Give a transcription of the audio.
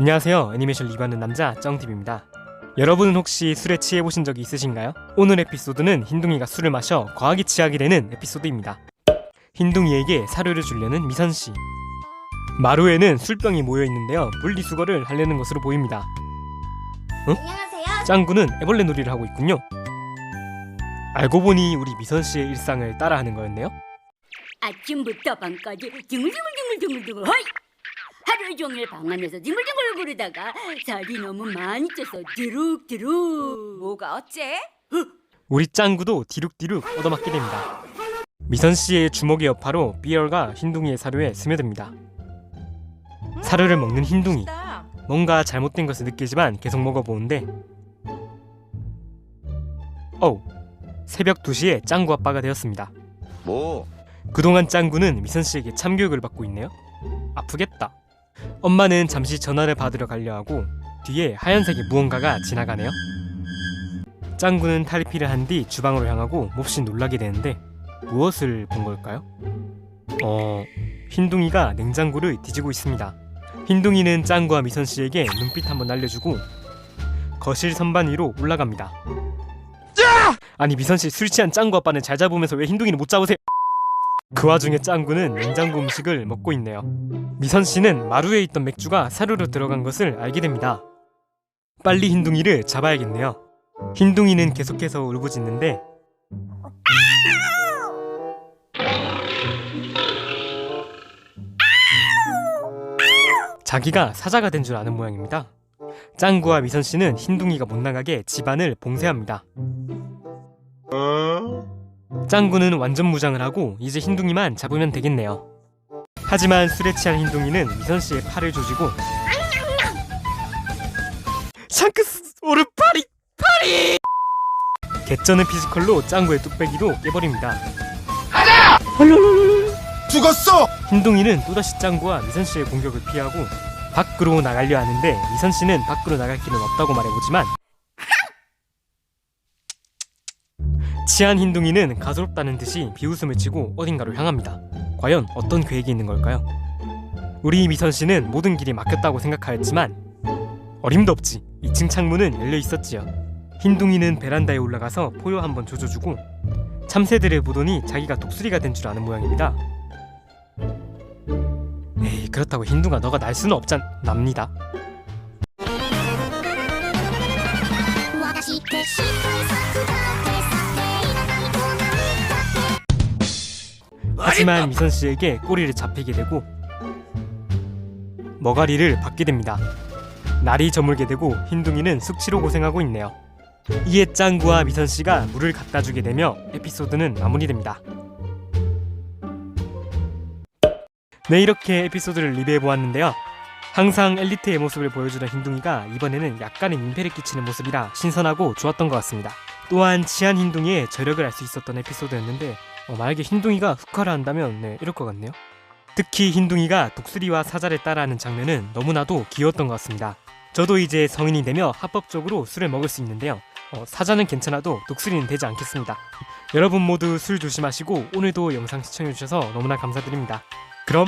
안녕하세요. 애니메이션 리뷰하는 남자 쩡TV입니다. 여러분은 혹시 술에 취해 보신 적이 있으신가요? 오늘 에피소드는 흰둥이가 술을 마셔 과하게 취하게 되는 에피소드입니다. 흰둥이에게 사료를 주려는 미선 씨. 마루에는 술병이 모여 있는데요. 분리수거를 하려는 것으로 보입니다. 안녕하세요. 짱구는 애벌레 놀이를 하고 있군요. 알고 보니 우리 미선 씨의 일상을 따라하는 거였네요. 아침부터 밤까지 징글징글징글징글징글 허이! 하루 종일 방 안에서 징글징글 거리다가 살이 너무 많이 쪄서 드룩드룩 뭐가 어째? 우리 짱구도 디룩디룩 얻어맞게 됩니다. 미선 씨의 주먹의 여파로 비열과 흰둥이의 사료에 스며듭니다. 사료를 먹는 흰둥이 나 뭔가 잘못된 것을 느끼지만 계속 먹어보는데 어우 새벽 2시에 짱구 아빠가 되었습니다. 뭐? 그동안 짱구는 미선 씨에게 참교육을 받고 있네요. 아프겠다. 엄마는 잠시 전화를 받으러 가려 하고 뒤에 하얀색의 무언가가 지나가네요. 짱구는 탈피를 한 뒤 주방으로 향하고 몹시 놀라게 되는데 무엇을 본 걸까요? 어, 흰둥이가 냉장고를 뒤지고 있습니다. 흰둥이는 짱구와 미선 씨에게 눈빛 한번 날려주고 거실 선반 위로 올라갑니다. 아니 미선 씨 술 취한 짱구 아빠는 잘 잡으면서 왜 흰둥이는 못 잡으세요? 그 와중에 짱구는 냉장고 음식을 먹고 있네요. 미선 씨는 마루에 있던 맥주가 사료로 들어간 것을 알게 됩니다. 빨리 흰둥이를 잡아야겠네요. 흰둥이는 계속해서 울부짖는데 자기가 사자가 된 줄 아는 모양입니다. 짱구와 미선 씨는 흰둥이가 못 나가게 집안을 봉쇄합니다. 짱구는 완전 무장을 하고 이제 흰둥이만 잡으면 되겠네요. 하지만 술에 취한 흰둥이는 미선 씨의 팔을 조지고 샹크스 오르파리 파리 개쩌는 피지컬로 짱구의 뚝배기도 깨버립니다. 죽었어! 흰둥이는 또다시 짱구와 미선 씨의 공격을 피하고 밖으로 나가려 하는데 미선 씨는 밖으로 나갈 길은 없다고 말해보지만 치안 흰둥이는 가소롭다는 듯이 비웃음을 치고 어딘가로 향합니다. 과연 어떤 계획이 있는 걸까요? 우리 미선 씨는 모든 길이 막혔다고 생각하였지만 어림도 없지. 2층 창문은 열려 있었지요. 흰둥이는 베란다에 올라가서 포효 한번 조져주고 참새들을 보더니 자기가 독수리가 된 줄 아는 모양입니다. 에이 그렇다고 흰둥아 너가 날 수는 없잖 납니다. 하지만 미선 씨에게 꼬리를 잡히게 되고 머가리를 받게 됩니다. 날이 저물게 되고 흰둥이는 숙취로 고생하고 있네요. 이에 짱구와 미선 씨가 물을 갖다 주게 되며 에피소드는 마무리됩니다. 네 이렇게 에피소드를 리뷰해 보았는데요. 항상 엘리트의 모습을 보여주던 흰둥이가 이번에는 약간의 민폐를 끼치는 모습이라 신선하고 좋았던 것 같습니다. 또한 치안 흰둥이의 저력을 알 수 있었던 에피소드였는데 어, 만약에 흰둥이가 흑화를 한다면 네, 이럴 것 같네요. 특히 흰둥이가 독수리와 사자를 따라하는 장면은 너무나도 귀여웠던 것 같습니다. 저도 이제 성인이 되며 합법적으로 술을 먹을 수 있는데요. 어, 사자는 괜찮아도 독수리는 되지 않겠습니다. 여러분 모두 술 조심하시고 오늘도 영상 시청해주셔서 너무나 감사드립니다. 그럼